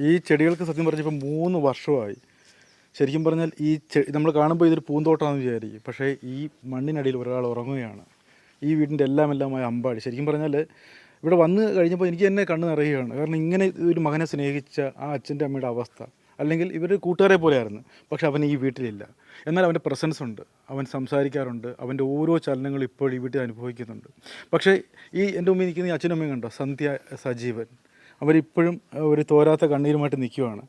ഈ ചെടികൾക്ക് സത്യം പറഞ്ഞപ്പോൾ മൂന്ന് വർഷമായി. ശരിക്കും പറഞ്ഞാൽ ഈ നമ്മൾ കാണുമ്പോൾ ഇതൊരു പൂന്തോട്ടമാണെന്ന് വിചാരിക്കും. പക്ഷേ ഈ മണ്ണിനടിയിൽ ഒരാൾ ഉറങ്ങുകയാണ്. ഈ വീടിന്റെ എല്ലാം എല്ലാമായ അമ്പാടി. ശരിക്കും പറഞ്ഞാൽ ഇവിടെ വന്ന് കഴിഞ്ഞപ്പോൾ എനിക്ക് തന്നെ കണ്ണ് നിറയുകയാണ്. കാരണം ഇങ്ങനെ ഒരു മകനെ സ്നേഹിച്ച ആ അച്ഛന്റെ അമ്മയുടെ അവസ്ഥ. അല്ലെങ്കിൽ ഇവർ കൂട്ടുകാരെ പോലെയായിരുന്നു. പക്ഷേ അവൻ ഈ വീട്ടിലില്ല. എന്നാൽ അവന്റെ പ്രസൻസ് ഉണ്ട്. അവൻ സംസാരിക്കാറുണ്ട്. അവന്റെ ഓരോ ചലനങ്ങളും ഇപ്പോൾ ഈ വീട്ടിൽ അനുഭവിക്കുന്നുണ്ട്. പക്ഷേ ഈ എന്റെ മുമ്പിൽ നിൽക്കുന്ന ഈ അച്ഛനും അമ്മയും കണ്ടോ? സന്ധ്യ സജീവൻ. അവരിപ്പോഴും ഒരു തോരാത്ത കണ്ണീരുമായിട്ട് നിൽക്കുവാണ്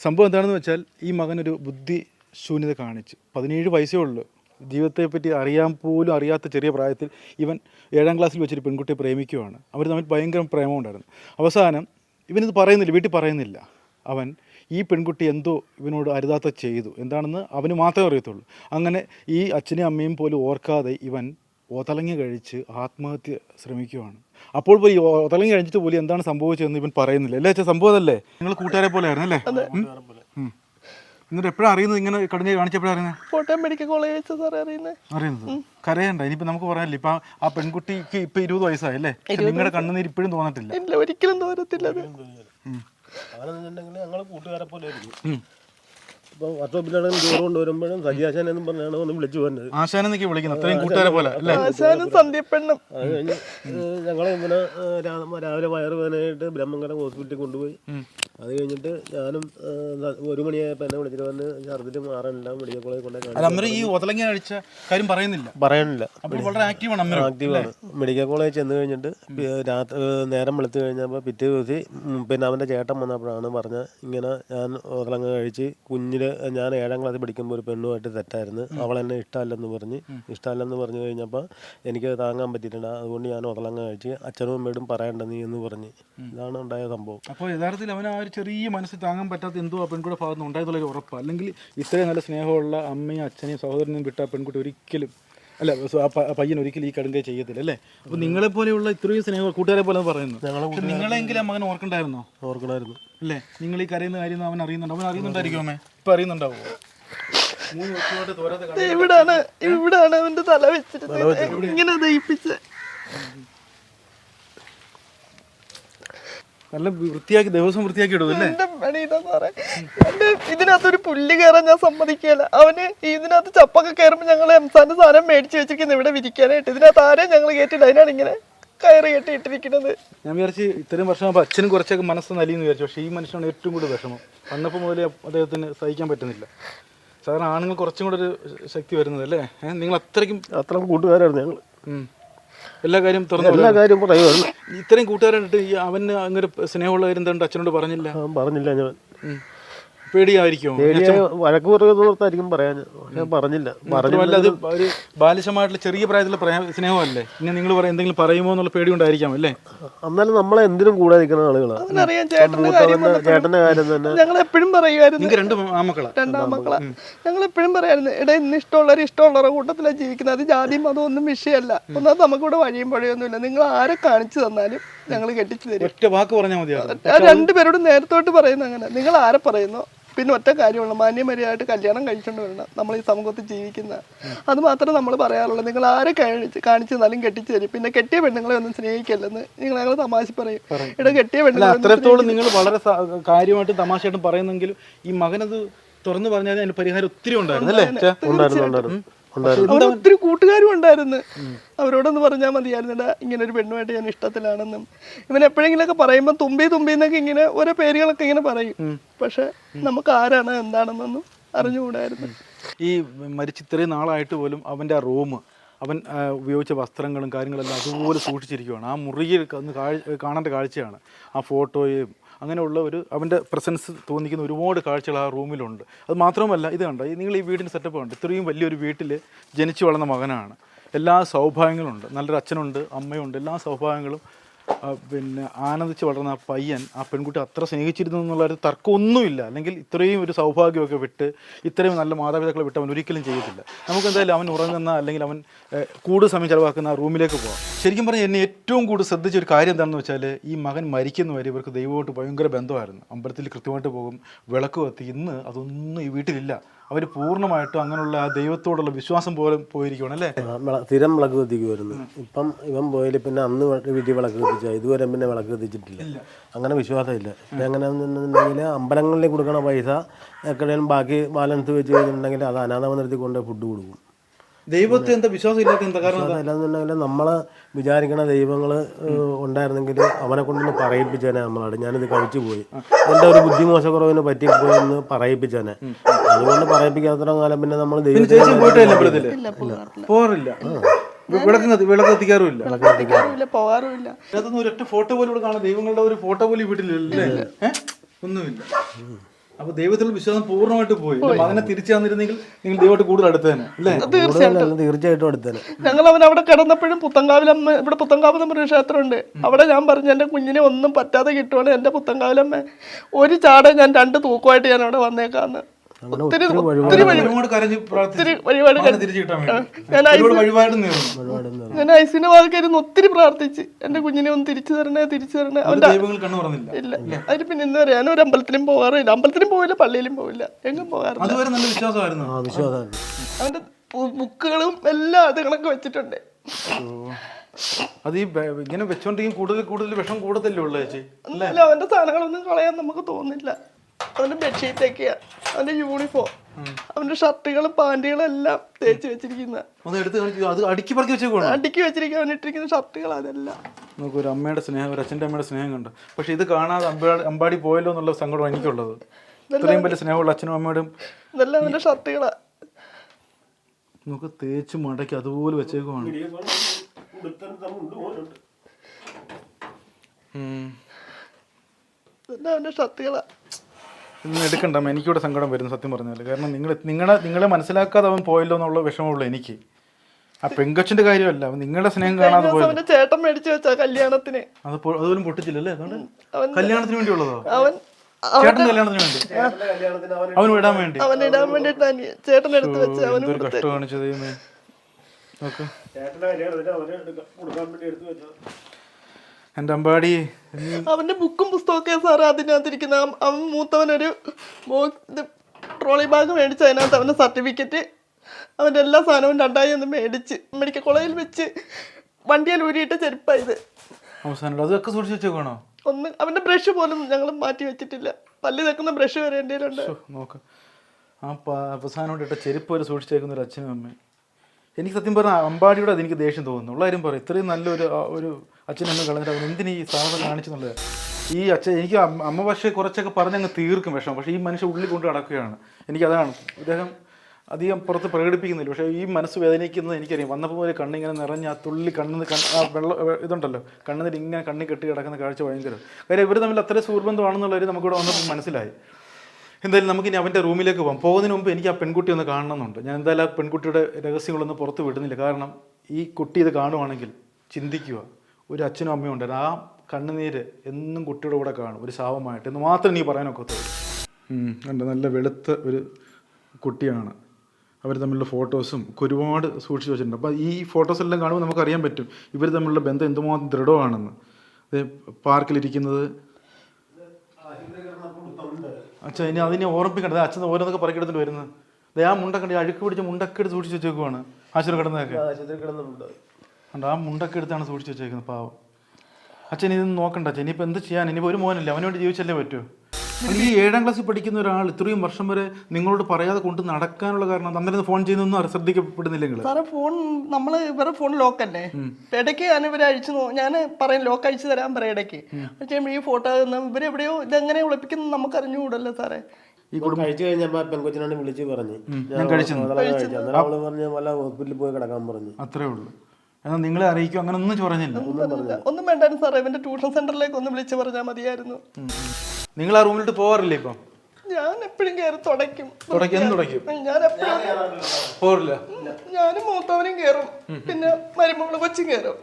സംഭവം എന്താണെന്ന് വെച്ചാൽ ഈ മകനൊരു ബുദ്ധി ശൂന്യത കാണിച്ചു. പതിനേഴ് വയസ്സേ ഉള്ളൂ. ജീവിതത്തെപ്പറ്റി അറിയാൻ പോലും അറിയാത്ത ചെറിയ പ്രായത്തിൽ ഇവൻ ഏഴാം ക്ലാസ്സിൽ വെച്ചൊരു പെൺകുട്ടിയെ പ്രേമിക്കുവാണ് അവർ തമ്മിൽ ഭയങ്കര പ്രേമമുണ്ടായിരുന്നു അവസാനം ഇവനിത് പറയുന്നില്ല വീട്ടിൽ പറയുന്നില്ല. അവൻ ഈ പെൺകുട്ടി എന്തോ ഇവനോട് അരുതാത്ത ചെയ്തു. എന്താണെന്ന് അവന് മാത്രമേ അറിയത്തുള്ളൂ. അങ്ങനെ ഈ അച്ഛനെയും അമ്മയും പോലും ഓർക്കാതെ ഇവൻ ഓതളങ്ങി കഴിച്ച് ആത്മഹത്യ ശ്രമിക്കുവാണ്. അപ്പോൾ പോയി ഒതളങ്ങി കഴിഞ്ഞിട്ട് കഴിച്ചിട്ട് പോലും എന്താണ് സംഭവിച്ചതെന്ന് ഇവൻ പറയുന്നില്ല. അല്ലേ അച്ഛൻ സംഭവം അതല്ലേ? നിങ്ങൾ കൂട്ടുകാരെ പോലെ ആയിരുന്നു അല്ലേ. എന്നിട്ട് എപ്പോഴാണ് അറിയുന്നത്? ഇങ്ങനെ കടഞ്ഞ് കാണിച്ചപ്പോഴാണ് അറിയുന്നത്? കോട്ടയം മെഡിക്കൽ കോളേജ് സാറേ അറിയുന്നത്. അറിയുന്നത് കരയണ്ട. ഇനിയിപ്പോ നമുക്ക് പറയാനില്ല ഇപ്പൊ ആ പെൺകുട്ടിക്ക് ഇപ്പൊ ഇരുപത് വയസ്സായി അല്ലേ? നിങ്ങളുടെ കണ്ണുനീര് ഇപ്പോഴും തോന്നിട്ടില്ല ഇല്ല ഒരിക്കലും തോന്നത്തില്ല ഞങ്ങൾ കൂട്ടുകാരെ പോലെ ആയിരുന്നു. ഇപ്പൊ വർഷോപ്പിലാണെങ്കിൽ ചോറ് കൊണ്ടുവരുമ്പോഴും സജിയാശാൻ എന്നും പറഞ്ഞാണ് ഒന്ന് വിളിച്ചു പറഞ്ഞത് ആശാനെന്നൊക്കെ വിളിക്കുന്നത്. അത്രയും കൂട്ടുകാരെ പോലെ അല്ലേ? ആശാനും സന്ധ്യപ്പെണ്ണും അത് കഴിഞ്ഞ് ഞങ്ങൾ ഇങ്ങനെ രാ- രാവിലെ വയറുവേദനയായിട്ട് ബ്രഹ്മങ്കരം ഹോസ്പിറ്റലിൽ കൊണ്ടുപോയി. അത് കഴിഞ്ഞിട്ട് ഞാനും ഏഹ്, ഒരു മണിയായപ്പോൾ എന്നെ വിളിച്ചിട്ട് വന്ന് ഛർദ്ദിട്ട് മാറാനില്ല മെഡിക്കൽ കോളേജിൽ കൊണ്ടേ അല്ല ഈ അടിച്ച കാര്യം പറയുന്നില്ല? പറയാനില്ല അപ്പോൾ വളരെ ആക്റ്റീവാണ് അമ്മ ആക്റ്റീവാണ് മെഡിക്കൽ കോളേജിൽ ചെന്ന് കഴിഞ്ഞിട്ട് പി- രാത്രി ഏഹ്, നേരം വെളുത്ത് കഴിഞ്ഞപ്പോൾ പിറ്റേ ദിവസം ഉം, പിന്നെ അവന്റെ ചേട്ടൻ വന്നപ്പോഴാണ് പറഞ്ഞ ഇങ്ങനെ ഞാൻ ഉറങ്ങ കഴിച്ച് കുഞ്ഞിൽ ഞാൻ ഏഴാം ക്ലാസ്സിൽ പഠിക്കുമ്പോൾ ഒരു പെണ്ണുമായിട്ട് തെറ്റായിരുന്നു. അവൾ എന്നെ ഇഷ്ടമല്ലെന്ന് പറഞ്ഞ് ഇഷ്ടമല്ലെന്ന് പറഞ്ഞു കഴിഞ്ഞപ്പോൾ എനിക്ക് താങ്ങാൻ പറ്റിയിട്ടില്ല. അതുകൊണ്ട് ഞാൻ ഉറങ്ങ കഴിച്ച് അച്ഛനും അമ്മയോടും പറയണ്ട നീ എന്ന് പറഞ്ഞ്. ഇതാണ് ഉണ്ടായ സംഭവം. അപ്പോൾ യഥാർത്ഥത്തിൽ അവൻ ആ ഒരു ചെറിയ മനസ്സിൽ താങ്ങാൻ പറ്റാത്ത എന്തോ ആ പെൺകുട്ടിയുടെ ഭാഗത്ത് ഉണ്ടായതുള്ള ഉറപ്പ്. അല്ലെങ്കിൽ ഇത്രയും നല്ല സ്നേഹമുള്ള അമ്മയും അച്ഛനെയും സഹോദരനെയും വിട്ട ആ പെൺകുട്ടി ഒരിക്കലും അല്ല സോ ആ പയ്യൻ ഒരിക്കലും ഈ കടുങ്കൈ ചെയ്യത്തില്ല അല്ലേ? അപ്പൊ നിങ്ങളെ പോലെയുള്ള ഇത്രയും സ്നേഹം കൂട്ടുകാരെ പോലെ പറയുന്നു. നിങ്ങളെങ്കിലും മകൻ ഓർക്കണ്ടായിരുന്നോ? ഓർക്കണമായിരുന്നു അല്ലേ? നിങ്ങൾ ഈ കരയുന്ന കാര്യം അവൻ അറിയുന്നുണ്ടോ. അവൻ അറിയുന്നുണ്ടായിരിക്കും അമ്മേ. ഇപ്പൊ അറിയുന്നുണ്ടാവോ? മൂന്ന് വർഷമായിട്ട് തോരാത്ത കണ്ണീര് ഇവിടാണ് ഇവിടാണ് അവന്റെ തല വെച്ചിട്ട് ഇങ്ങനെ ദയിപ്പിച്ച് നല്ല വൃത്തിയാക്കി ദിവസം വൃത്തിയാക്കി ഇടും അല്ലേ? എന്റെ സാറേ. എന്റെ ഇതിനകത്തൊരു പുല്ല് കയറാൻ ഞാൻ സമ്മതിക്കുകയില്ല. അവന് ഇതിനകത്ത് ചപ്പൊക്കെ കയറുമ്പോൾ ഞങ്ങൾ എംസാന്റെ സാധനം മേടിച്ച് വെച്ചിരിക്കുന്നത് ഇവിടെ വിരിക്കാനായിട്ട്. ഇതിനകത്ത് ആരെയും ഞങ്ങൾ കേട്ടില്ല അതിനാണ് ഇങ്ങനെ കയറി കെട്ടിയിട്ടിരിക്കുന്നത് ഞാൻ വിചാരിച്ച് ഇത്രയും വർഷം അച്ഛനും കുറച്ചൊക്കെ മനസ്സ് നലിയെന്ന് വിചാരിച്ചു. പക്ഷേ ഈ മനുഷ്യനാണ് ഏറ്റവും കൂടുതൽ വിഷമം. വന്നപ്പോൾ മുതലേ അദ്ദേഹത്തിന് സഹിക്കാൻ പറ്റുന്നില്ല. സാറിന് ആണുങ്ങൾ കുറച്ചും കൂടെ ഒരു ശക്തി വരുന്നത് അല്ലേ? നിങ്ങൾ അത്രയ്ക്കും അത്ര കൂട്ടുകാരായിരുന്നു ഞങ്ങൾ എല്ലാ കാര്യം തുറന്നു എല്ലാ കാര്യം പറയുമായിരുന്നു ഇത്രയും കൂട്ടുകാരായിട്ട് ഈ അവന് അങ്ങനെ സ്നേഹമുള്ള കാര്യം എന്തുകൊണ്ട് അച്ഛനോട് പറഞ്ഞില്ല? അവൻ പറഞ്ഞില്ല ഞാൻ. ഉം. പേടിയായിരിക്കുമോ പേടിയായ വഴക്ക് പറയുന്നോർത്തായിരിക്കും പറയാൻ. ഞാൻ പറഞ്ഞില്ല. പറഞ്ഞു അത് ഒരു ബാലിശമായിട്ടുള്ള ചെറിയ പ്രായത്തിലുള്ള പ്രേ- സ്നേഹമല്ലേ? ഇനി നിങ്ങൾ പറയാം എന്തെങ്കിലും പറയുമോ എന്നുള്ള പേടി ഉണ്ടായിരിക്കാം അല്ലേ? എന്നാലും നമ്മളെ എന്തിനും കൂടെ നിൽക്കുന്ന ആളുകളാണ് ചേട്ടന്റെ കാര്യം മൂത്തവന്റെ ചേട്ടന്റെ കാര്യം തന്നെ. ഞങ്ങൾ എപ്പോഴും പറയുമായിരുന്നു രണ്ട് ആമക്കളാ രണ്ടാം മക്കളെ. ഞങ്ങൾ എപ്പോഴും പറയായിരുന്നു എടാ ഇന്ന് ഇഷ്ടമുള്ളവർ ഇഷ്ടമുള്ളവരുടെ കൂട്ടത്തിലാണ് ജീവിക്കുന്നത്. അത് ജാതി മതം ഒന്നും വിഷയമല്ല. ഒന്നാമത് നമുക്കിവിടെ വഴിയും പഴയൊന്നുമില്ല. നിങ്ങൾ ആരെ കാണിച്ചു തന്നാലും ഞങ്ങൾ കെട്ടിച്ചു തരും. ഒറ്റ വാക്ക് പറഞ്ഞാൽ മതി ആ രണ്ടുപേരോടും നേരത്തോട്ട് പറയുന്ന അങ്ങനെ. നിങ്ങൾ ആരെ പറയുന്നു? പിന്നെ ഒറ്റ കാര്യമുള്ള. മാന്യമര്യാദയായിട്ട് കല്യാണം കഴിച്ചുകൊണ്ട് വരണം. നമ്മൾ ഈ സമൂഹത്തിൽ ജീവിക്കുന്ന. അത് മാത്രമേ നമ്മൾ പറയാറുള്ളൂ. നിങ്ങൾ ആരെ കാണിച്ച് കാണിച്ചു തന്നാലും കെട്ടിച്ചു തരും. പിന്നെ കെട്ടിയ പെണ്ണുങ്ങളെ ഒന്നും സ്നേഹിക്കല്ലെന്ന് നിങ്ങൾ ഞങ്ങൾ തമാശ പറയും. ഇവിടെ കെട്ടിയ പെണ്ണുങ്ങൾ പെണ്ണുങ്ങളെ അത്രത്തോളം നിങ്ങൾ വളരെ കാര്യമായിട്ട് കാര്യമായിട്ടും തമാശയായിട്ടും പറയുന്നെങ്കിലും ഈ മകനത് തുറന്നു പറഞ്ഞാൽ അതിന് പരിഹാരം ഒത്തിരി ഉണ്ടായിരുന്നു. അല്ലേ? ഉണ്ടായിരുന്നു ഉണ്ടായിരുന്നു. അവന് ഒത്തിരി കൂട്ടുകാരും ഉണ്ടായിരുന്നു. അവരോടൊന്ന് പറഞ്ഞാൽ മതിയായിരുന്നില്ല ഇങ്ങനെ ഒരു പെണ്ണുമായിട്ട് ഞാൻ ഇഷ്ടത്തിലാണെന്നും. ഇവൻ എപ്പോഴെങ്കിലൊക്കെ പറയുമ്പോൾ തുമ്പി തുമ്പി എന്നൊക്കെ ഇങ്ങനെ ഓരോ പേരുകളൊക്കെ ഇങ്ങനെ പറയും. പക്ഷെ നമുക്ക് ആരാണ് എന്താണെന്നൊന്നും അറിഞ്ഞുകൂടായിരുന്നു. ഈ മരിച്ച ഇത്രയും നാളായിട്ട് പോലും അവന്റെ ആ റൂം അവൻ ഉപയോഗിച്ച വസ്ത്രങ്ങളും കാര്യങ്ങളെല്ലാം അതുപോലെ സൂക്ഷിച്ചിരിക്കുകയാണ് ആ മുറിയിൽ ഒന്ന് കാണേണ്ട കാഴ്ചയാണ്. ആ ഫോട്ടോയും അങ്ങനെയുള്ള ഒരു അവന്റെ പ്രസൻസ് തോന്നിക്കുന്ന ഒരുപാട് കാഴ്ചകൾ ആ റൂമിലുണ്ട്. അത് മാത്രമല്ല ഇത് കണ്ട നിങ്ങൾ ഈ വീടിന്റെ സെറ്റപ്പ് കണ്ട് ഇത്രയും വലിയൊരു വീട്ടിൽ ജനിച്ചു വളർന്ന മകനാണ്. എല്ലാ സൗഭാഗ്യങ്ങളുണ്ട്. നല്ലൊരു അച്ഛനുണ്ട് അമ്മയുണ്ട് എല്ലാ സൗഭാഗ്യങ്ങളും പിന്നെ ആനന്ദിച്ച് വളർന്ന ആ പയ്യൻ ആ പെൺകുട്ടി അത്ര സ്നേഹിച്ചിരുന്നു എന്നുള്ള ഒരു തർക്കമൊന്നുമില്ല. അല്ലെങ്കിൽ ഇത്രയും ഒരു സൗഭാഗ്യമൊക്കെ വിട്ട് ഇത്രയും നല്ല മാതാപിതാക്കളെ വിട്ട് അവൻ ഒരിക്കലും ചെയ്യത്തില്ല. നമുക്ക് എന്തായാലും അവൻ ഉറങ്ങുന്ന അല്ലെങ്കിൽ അവൻ കൂടുതൽ സമയം ചിലവാക്കുന്ന ആ റൂമിലേക്ക് പോകാം ശരിക്കും പറഞ്ഞാൽ എന്നെ ഏറ്റവും കൂടുതൽ ശ്രദ്ധിച്ച ഒരു കാര്യം എന്താണെന്ന് വെച്ചാൽ ഈ മകൻ മരിക്കുന്ന വരെ ഇവർക്ക് ദൈവമായിട്ട് ഭയങ്കര ബന്ധമായിരുന്നു. അമ്പലത്തിൽ കൃത്യമായിട്ട് പോകും വിളക്ക് കത്തി ഇന്ന് അതൊന്നും ഈ വീട്ടിലില്ല. അവർ പൂർണമായിട്ടും അങ്ങനെയുള്ള ആ ദൈവത്തോടുള്ള വിശ്വാസം പോലും പോയിരിക്കുകയാണ് അല്ലേ? സ്ഥിരം വിളക്ക് കത്തിക്കുമായിരുന്നു ഇപ്പം ഇവൻ പോയാൽ പിന്നെ അന്ന് വീട്ടിൽ വിളക്ക് കത്തിച്ച ഇതുവരെ പിന്നെ വിളക്ക് കത്തിച്ചിട്ടില്ല. അങ്ങനെ വിശ്വാസമില്ല. ഇപ്പം എങ്ങനെയാണെന്നുണ്ടെങ്കിൽ അമ്പലങ്ങളിൽ കൊടുക്കണ പൈസ എക്കടേലും ബാക്കി ബാലൻസ് വെച്ച് കഴിഞ്ഞിട്ടുണ്ടെങ്കിൽ അത് അനാഥ മന്ദിരത്തിൽ കൊണ്ട് ഫുഡ് കൊടുക്കും. ദൈവത്തെ എന്താ വിശ്വാസം ഇല്ലാത്ത എന്താ? കാരണം ഇല്ലാന്നുണ്ടെങ്കിൽ നമ്മൾ വിചാരിക്കണ ദൈവങ്ങൾ ഉണ്ടായിരുന്നെങ്കിൽ അവനെ കൊണ്ടൊന്ന് പറയിപ്പിച്ചേനെ നമ്മളോട് ഞാനിത് കഴിച്ചു പോയി. എന്റെ ഒരു ബുദ്ധിമോശക്കുറവിന് പറ്റിപ്പോയെന്ന് പറയിപ്പിച്ചേനെ? അതുകൊണ്ട് പറയിപ്പിക്കാത്ത കാലം പിന്നെ നമ്മൾ പിന്നെ ചേച്ചി പോയിട്ടില്ല അമ്പലത്തിൽ ഇല്ല പോകാറില്ല. പോകാറില്ല? വി- വിളക്ക് കത്തി വിളക്ക് കത്തിക്കാറുമില്ല പോകാറുമില്ല പോകാറുമില്ല. അതിനകത്തൊന്നും ഒരൊറ്റ ഫോട്ടോ പോലും ഇവിടെ കാണാം ദൈവങ്ങളുടെ ഒരു ഫോട്ടോ പോലും വീട്ടിലില്ലേ ഒന്നുമില്ല. അപ്പൊ ദൈവത്തിലുള്ള വിശ്വാസം പൂർണമായിട്ട് പോയി. അവനെ തിരിച്ചു തന്നിരുന്നെങ്കിൽ നിങ്ങൾ ദൈവമായിട്ട് കൂടുതൽ അടുത്തേനെ. അല്ലേ? തീർച്ചയായിട്ടും. തീർച്ചയായിട്ടും അടുത്തേനെ. ഞങ്ങൾ അവൻ അവിടെ കിടന്നപ്പോഴും പുത്തങ്കാവിലമ്മ ഇവിടെ പുത്തങ്കാവ് ഒരു ക്ഷേത്രമുണ്ട്. അവിടെ ഞാൻ പറഞ്ഞു എന്റെ കുഞ്ഞിനെ ഒന്നും പറ്റാതെ കിട്ടുവാണ് എന്റെ പുത്തങ്കാവിലമ്മ ഒരു ചാട ഞാൻ രണ്ട് തൂക്കമായിട്ട് ഞാൻ അവിടെ വന്നേക്കാന്ന്. ഒത്തിരി ഒത്തിരി ഒത്തിരി വഴിപാട് മകനെ തിരിച്ചു കിട്ടാൻ വേണ്ടി. ഞാൻ ഐസിന്റെ വാക്കായിരുന്നു ഒത്തിരി പ്രാർത്ഥിച്ച്. എന്റെ കുഞ്ഞിനെ ഒന്ന് തിരിച്ചു തരണേ തിരിച്ചു തരണേ. അവന്റെ ഇല്ല. അതിന് പിന്നെ എന്താ പറയാ? ഞാൻ ഒരു അമ്പലത്തിലും പോകാറില്ല. അമ്പലത്തിലും പോവില്ല പള്ളിയിലും പോവില്ല. എങ്ങും പോകാറില്ല. അതുവരെ നല്ല വിശ്വാസമായിരുന്നു. ആ അവന്റെ ബുക്കുകളും എല്ലാം അത് കണക്ക് വെച്ചിട്ടുണ്ട് അത് ഈ ഇങ്ങനെ വെച്ചോണ്ടെങ്കിൽ കൂടുതൽ കൂടുതൽ വിഷം കൂടുതലല്ലേ ഉള്ളു ചേച്ചി? അവന്റെ സാധനങ്ങളൊന്നും കളയാൻ നമുക്ക് തോന്നില്ല. അവന്റെ ബെഡ്ഷീറ്റ് ഒക്കെയാ. അവന്റെ യൂണിഫോം അവന്റെ ഷർട്ടുകളും പാന്റുകളും എല്ലാം തേച്ച് വെച്ചിരിക്കുന്ന. ഒന്ന് എടുത്ത് കാണിച്ചു അത് അടുക്കി പറക്കി അടുക്കി വെച്ചിരിക്കുന്ന അവൻ ഇട്ടിരിക്കുന്ന ഷർട്ടുകൾ അതെല്ലാം. നമുക്ക് ഒരു അമ്മയുടെ സ്നേഹം ഒരു അച്ഛന്റെ അമ്മയുടെ സ്നേഹം കണ്ട് പക്ഷെ ഇത് കാണാതെ അമ്പാടി അമ്പാടി പോയല്ലോ എന്നുള്ള സങ്കടം എനിക്കുള്ളത്. ഇത്രയും വലിയ സ്നേഹമുള്ള അച്ഛനും അമ്മയോടും ഇതെല്ലാം അവന്റെ ഷർട്ടുകളാ നമുക്ക് തേച്ച് മടക്കി അതുപോലെ വെച്ചേക്കുവാണ്. ഇതെല്ലാം അവന്റെ ഷർട്ടുകളാ ഇതൊന്നും എടുക്കണ്ട. എനിക്കിവിടെ സങ്കടം വരും സത്യം പറഞ്ഞാൽ കാരണം നിങ്ങൾ നിങ്ങളെ നിങ്ങളെ മനസ്സിലാക്കാതെ അവൻ പോയല്ലോ എന്നുള്ള വിഷമമുള്ളൂ എനിക്ക്. ആ പെങ്കൊച്ചിന്റെ കാര്യമല്ല അവൻ നിങ്ങളുടെ സ്നേഹം കാണാതെ അവന്റെ ചേട്ടൻ മേടിച്ചു വെച്ചാ കല്യാണത്തിന്. അത് അതുപോലും പൊട്ടിച്ചില്ലല്ലേ അതുകൊണ്ട്? അവൻ കല്യാണത്തിന് വേണ്ടിയുള്ളതോ? അവൻ ചേട്ടൻ കല്യാണത്തിന് വേണ്ടി? അവൻ ഇടാൻ വേണ്ടി? അവൻ ഇടാൻ വേണ്ടിട്ട് ചേട്ടൻ എടുത്ത് വെച്ച് അവൻ കഷ്ടം കാണിച്ചത് ദൈവമേ. നോക്ക്. എന്റെ അമ്പാടി. അവന്റെ ബുക്കും പുസ്തകമൊക്കെ സാറേ അതിനകത്തിരിക്കുന്ന അവൻ- മൂത്തവനൊരു ട്രോളി ബാഗ് മേടിച്ച് അതിനകത്ത് അവന്റെ സർട്ടിഫിക്കറ്റ് അവന്റെ എല്ലാ സാധനവും രണ്ടായി ഒന്ന് മേടിച്ച് മെഡിക്കൽ കോളേജിൽ വെച്ച് വണ്ടിയിൽ ഊരിയിട്ട് ചെരുപ്പായത് അവസാനം അതൊക്കെ സൂക്ഷിച്ച് വെച്ചേക്കണോ ഒന്ന് അവന്റെ ബ്രഷ് പോലും ഞങ്ങൾ മാറ്റി വെച്ചിട്ടില്ല. പല്ല് തെക്കുന്ന ബ്രഷ് വരെ എന്റെ നോക്ക്. ആ അവസാനം ഇട്ട ചെരുപ്പ് വരെ സൂക്ഷിച്ചേക്കുന്ന ഒരു അച്ഛനും അമ്മയും. എനിക്ക് സത്യം പറഞ്ഞാൽ അമ്പാടിയോട് അത് എനിക്ക് ദേഷ്യം തോന്നുന്നു. ഉള്ള കാര്യം പറയും. ഇത്രയും നല്ലൊരു ഒരു അച്ഛനും അമ്മയും കളഞ്ഞിട്ട് അവൻ എന്തിനീ സാധനം കാണിച്ചെന്നുള്ളത്? ഈ അച്ഛൻ എനിക്ക് അമ്മ പക്ഷേ കുറച്ചൊക്കെ പറഞ്ഞങ്ങ് തീർക്കും വിഷമം. പക്ഷേ ഈ മനുഷ്യ ഉള്ളിൽ കൊണ്ട് നടക്കുകയാണ്. എനിക്കതാണ് ഇദ്ദേഹം അധികം പുറത്ത് പ്രകടിപ്പിക്കുന്നില്ല. പക്ഷേ ഈ മനസ്സ് വേദനിക്കുന്നത് എനിക്കറിയാം. വന്നപ്പോൾ പോലെ കണ്ണിങ്ങനെ നിറഞ്ഞ് ആ തുള്ളി കണ്ണിന് കണ്ണ് ആ വെള്ളം ഇതുണ്ടല്ലോ. കണ്ണിന് ഇങ്ങനെ കണ്ണി കെട്ടി കിടക്കുന്ന കാഴ്ച ഭയങ്കര. കാര്യം ഇവർ തമ്മിൽ അത്ര സുഹൃബന്ധമാണെന്നുള്ളവർ നമുക്കിവിടെ വന്നപ്പോൾ മനസ്സിലായി. എന്തായാലും നമുക്കിനി അവന്റെ റൂമിലേക്ക് പോകാം. പോകുന്നതിന് മുമ്പ് എനിക്ക് ആ പെൺകുട്ടി ഒന്ന് കാണണമെന്നുണ്ട്. ഞാൻ എന്തായാലും ആ പെൺകുട്ടിയുടെ രഹസ്യങ്ങളൊന്നും പുറത്ത് വിടുന്നില്ല. കാരണം ഈ കുട്ടി ഇത് കാണുവാണെങ്കിൽ ചിന്തിക്കുക ഒരു അച്ഛനും അമ്മയും ഉണ്ട്. ആ കണ്ണുനീര് എന്നും കുട്ടിയുടെ കൂടെ കാണും ഒരു ശാപമായിട്ട് എന്ന് മാത്രം നീ പറയാനൊക്കത്തുള്ളൂ കണ്ട? നല്ല വെളുത്ത ഒരു കുട്ടിയാണ്. അവർ തമ്മിലുള്ള ഫോട്ടോസും ഒക്കെ ഒരുപാട് സൂക്ഷിച്ച് വെച്ചിട്ടുണ്ട്. അപ്പോൾ ഈ ഫോട്ടോസ് എല്ലാം കാണുമ്പോൾ നമുക്കറിയാൻ പറ്റും ഇവർ തമ്മിലുള്ള ബന്ധം എന്തുമാത്രം ദൃഢമാണെന്ന്. ദേ പാർക്കിലിരിക്കുന്നത്. അച്ഛൻ ഇനി അതിനെ ഓർമ്മിക്കണ്ടത് അച്ഛൻ ഓരോന്നൊക്കെ പറക്കെടുത്തിട്ട് വരുന്നത്. ദേ ആ മുണ്ടൊക്കെ ഉണ്ട്, ഈ അഴുക്ക് പിടിച്ച് മുണ്ടൊക്കെ എടുത്ത് സൂക്ഷിച്ച് വെച്ചേക്കുവാണ്. ആശുപത്രി കിടന്നതൊക്കെ. ആശുപത്രി കിടന്നുണ്ട് ഉണ്ട് ആ മുണ്ടൊക്കെ എടുത്താണ് സൂക്ഷിച്ച് വെച്ചേക്കുന്നത്. പാവം. അച്ഛൻ ഇതൊന്നും നോക്കണ്ട അച്ഛൻ. ഇനിയിപ്പോൾ എന്ത് ചെയ്യാൻ? ഇനിയിപ്പോൾ ഒരു മോനല്ലേ? അവനോട് ജീവിച്ചല്ലേ പറ്റൂ? ഈ ഏഴാം ക്ലാസ്സിൽ പഠിക്കുന്ന ഒരാൾ ഇത്രയും വർഷം വരെ നിങ്ങളോട് പറയാതെ കൊണ്ട് നടക്കാനുള്ള കാരണം അന്നേരം ഫോൺ ചെയ്യുന്നൊന്നും ശ്രദ്ധിക്കപ്പെടുന്നില്ലെങ്കിൽ സാറേ ഫോൺ നമ്മൾ ഇവരുടെ ഫോൺ ലോക്കല്ലേ അല്ലേ? ഇടയ്ക്ക് ഞാൻ ഇവരെ അഴിച്ചു നോ ഞാൻ പറയും ലോക്ക് അഴിച്ചു തരാൻ പറയാം ഇടയ്ക്ക്. ഈ ഫോട്ടോ ഇവരെവിടെയോ ഇതെങ്ങനെ ഒളിപ്പിക്കുന്നു നമുക്ക് അറിഞ്ഞുകൂടല്ലോ സാറേ. ഈ ഇപ്പം കഴിച്ചു കഴിഞ്ഞപ്പോ ആ പെൺകൊച്ചിനോട് വിളിച്ച് പറഞ്ഞു. ഞാൻ കഴിച്ചു. അവൾ പറഞ്ഞ് വല്ല ഹോസ്പിറ്റലിൽ പോയി കിടക്കാൻ പറഞ്ഞു. അത്രേ ഉള്ളൂ. എന്നാൽ നിങ്ങളെ അറിയിക്കും? അങ്ങനെ ഒന്നും പറഞ്ഞില്ല. ഒന്നും വേണ്ടായിരുന്നു സാറേ. ഇവന്റെ ട്യൂഷൻ സെന്ററിലേക്ക് ഒന്ന് വിളിച്ച് പറഞ്ഞാൽ മതിയായിരുന്നു. നിങ്ങൾ ആ റൂമിലോട്ട് പോവാറില്ലേ ഇപ്പം? ഞാൻ എപ്പോഴും കയറി തുടയ്ക്കും. എന്ന് തുടയ്ക്കും. ഞാൻ എപ്പോഴും പോറില്ല ഞാനും മൂത്തവനും കയറും പിന്നെ മരുമകൾ കൊച്ചും കയറും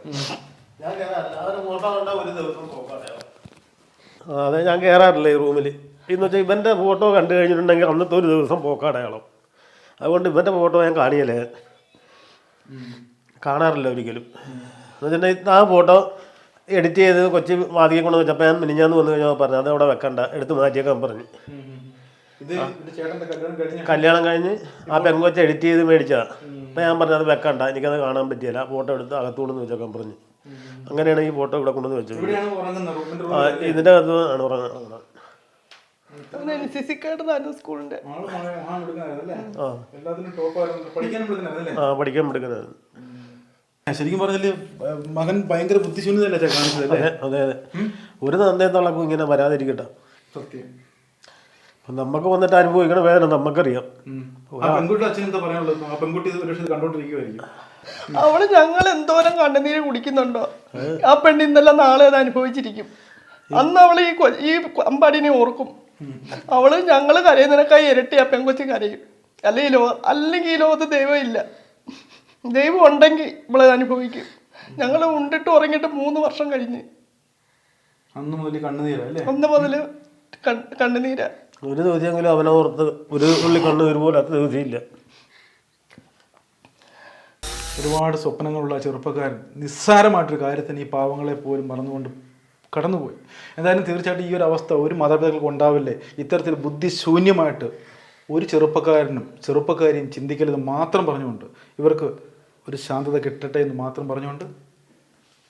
അതെ ഞാൻ കയറാറില്ല ഈ റൂമിൽ എന്ന് വെച്ചാൽ ഇവന്റെ ഫോട്ടോ കണ്ടു കഴിഞ്ഞിട്ടുണ്ടെങ്കിൽ അന്നത്തെ ഒരു ദിവസം പോക്കടയാളം. അതുകൊണ്ട് ഇവന്റെ ഫോട്ടോ ഞാൻ കാണിയല്ലേ? കാണാറില്ല ഒരിക്കലും. എന്ന് വെച്ചിട്ടുണ്ടെങ്കിൽ ആ ഫോട്ടോ എഡിറ്റ് ചെയ്ത് കൊച്ചി വാതിക്കെ കൊണ്ട് വെച്ചപ്പോൾ ഞാൻ മിനിഞ്ഞാന്ന് വന്നു കഴിഞ്ഞാൽ പറഞ്ഞു അത് അവിടെ വെക്കണ്ട എടുത്ത് മാറ്റിയേക്കാൻ പറഞ്ഞു. ഇത് ഇത് ചേട്ടന്റെ കല്യാണം കഴിഞ്ഞ? കല്യാണം കഴിഞ്ഞ് ആ പെങ്കൊച്ച എഡിറ്റ് ചെയ്ത് മേടിച്ചതാ. അപ്പം ഞാൻ പറഞ്ഞു അത് വെക്കണ്ട എനിക്കത് കാണാൻ പറ്റിയില്ല ഫോട്ടോ എടുത്ത് അകത്തുകൊണ്ടെന്ന് വെച്ചേക്കാൻ പറഞ്ഞു. അങ്ങനെയാണ് ഈ ഫോട്ടോ ഇവിടെ കൊണ്ടുവന്ന് വെച്ചത്. ഇതിന്റെ ഉറങ്ങുന്നത് ഇതിന്റെ അകത്ത് ആണ് ഉറങ്ങുന്നത്. സ്കൂളിന്റെ. ആ. പഠിക്കാൻ എടുക്കുന്നത് ശരിക്കും പറഞ്ഞാൽ മകൻ ഭയങ്കര ബുദ്ധിശൂന്യത അല്ലേ കാണിച്ചത് അല്ലേ? അതെ അതെ ഒരു തള്ളക്കും ഇങ്ങനെ വരാതിരിക്കട്ടെ. സത്യം. അപ്പം നമുക്ക് വന്നിട്ട് അനുഭവിക്കണ വേദന നമുക്കറിയാം പെൺകുട്ടി അച്ഛൻ എന്താ പറയാനുള്ളത്? ആ പെൺകുട്ടി അവൾ ഞങ്ങൾ എന്തോരം കണ്ണുനീര് കുടിക്കുന്നുണ്ടോ? ആ പെണ്ണ് ഇന്നലെ നാളെ അത് അനുഭവിച്ചിരിക്കും. അന്ന് അവൾ ഈ ഈ അമ്പാടിനെ ഓർക്കും. അവൾ ഞങ്ങൾ കരയുന്നതിനേക്കായി ഇരട്ടി ആ പെൺകൊച്ചി കരയും. അല്ലെങ്കിൽ അല്ലെങ്കിൽ ഈ ലോകത്ത് ദൈവം ഇല്ല. ദൈവം ഉണ്ടെങ്കിൽ ഇവളെ അനുഭവിക്കും. ഞങ്ങൾ ഉണ്ടിട്ട് ഉറങ്ങിയിട്ട് മൂന്ന് വർഷം കഴിഞ്ഞ്. അന്ന് മുതൽ അന്ന് അല്ലേ കണ്ണുനീര. ഒരു ദിവസമെങ്കിലും അവനെ ഓർത്ത് ഒരു ഉള്ളി കണ്ണ് വരുമ്പോലാത്ത ദിവസമില്ല ഒരുപാട് സ്വപ്നങ്ങളുള്ള ചെറുപ്പക്കാരൻ നിസ്സാരമായിട്ടൊരു കാര്യത്തിന് ഈ പാവങ്ങളെ പോലും മറന്നുകൊണ്ട് കടന്നുപോയി. എന്തായാലും തീർച്ചയായിട്ടും ഈ ഒരു അവസ്ഥ ഒരു മാതാപിതാക്കൾക്ക് ഉണ്ടാവില്ലേ? ഇത്തരത്തിൽ ബുദ്ധിശൂന്യമായിട്ട് ഒരു ചെറുപ്പക്കാരനും ചെറുപ്പക്കാരെയും ചിന്തിക്കരുത് മാത്രം പറഞ്ഞുകൊണ്ട് ഇവർക്ക് ഒരു ശാന്തത കിട്ടട്ടെ എന്ന് മാത്രം പറഞ്ഞുകൊണ്ട്